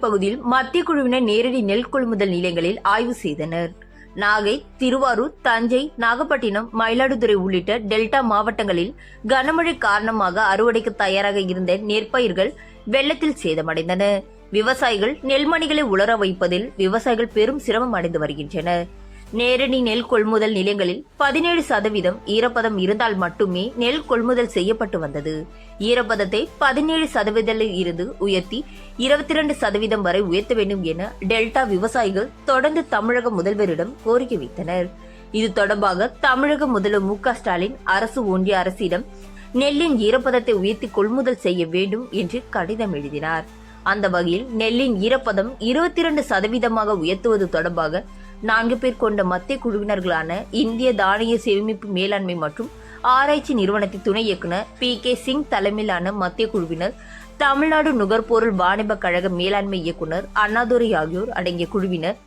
பகுதியில் மத்திய குழுவினர் நேரடி நெல் கொள்முதல் நிலையங்களில் ஆய்வு செய்தனர். நாகை திருவாரூர் தஞ்சை நாகப்பட்டினம் மயிலாடுதுறை உள்ளிட்ட டெல்டா மாவட்டங்களில் கனமழை காரணமாக அறுவடைக்கு தயாராக இருந்த நெற்பயிர்கள் வெள்ளத்தில் சேதமடைந்தன. விவசாயிகள் நெல்மணிகளை உலர வைப்பதில் விவசாயிகள் பெரும் சிரமம் அடைந்து வருகின்றனர். நேரடி நெல் கொள்முதல் நிலையங்களில் பதினேழு சதவீதம் ஈரப்பதம் இருந்தால் மட்டுமே நெல் கொள்முதல் செய்யப்பட்டு வந்தது. ஈரப்பதத்தை பதினேழு சதவீதத்தில் இருந்து உயர்த்தி இருபத்தி இரண்டு சதவீதம் வரை உயர்த்த வேண்டும் என டெல்டா விவசாயிகள் தொடர்ந்து தமிழக முதல்வரிடம் கோரிக்கை வைத்தனர். இது தொடர்பாக தமிழக முதல்வர் மு க ஸ்டாலின் அரசு ஒன்றிய அரசிடம் நெல்லின் ஈரப்பதத்தை உயர்த்தி கொள்முதல் செய்ய வேண்டும் என்று கடிதம் எழுதினார். அந்த வகையில் நெல்லின் ஈரப்பதம் இருபத்தி இரண்டு சதவீதமாக உயர்த்துவது தொடர்பாக நான்கு பேர் கொண்ட மத்திய குழுவினர்களான இந்திய தானிய சேமிப்பு மேலாண்மை மற்றும் ஆராய்ச்சி நிறுவனத்தின் துணை இயக்குனர் பி கே சிங் தலைமையிலான மத்திய குழுவினர் தமிழ்நாடு நுகர்பொருள் வாணிப கழக மேலாண்மை இயக்குநர் அண்ணாதுரை ஆகியோர் அடங்கிய குழுவினர்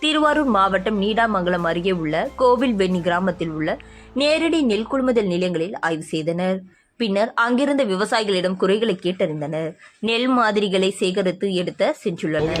திருவாரூர் மாவட்டம் நீடாமங்கலம் அருகே உள்ள கோவில்வெண்ணி கிராமத்தில் உள்ள நேரடி நெல் கொள்முதல் நிலையங்களில் ஆய்வு செய்தனர். பின்னர் அங்கிருந்த விவசாயிகளிடம் குறைகளை கேட்டறிந்தனர். நெல் மாதிரிகளை சேகரித்து எடுத்த சென்றுள்ளனர்.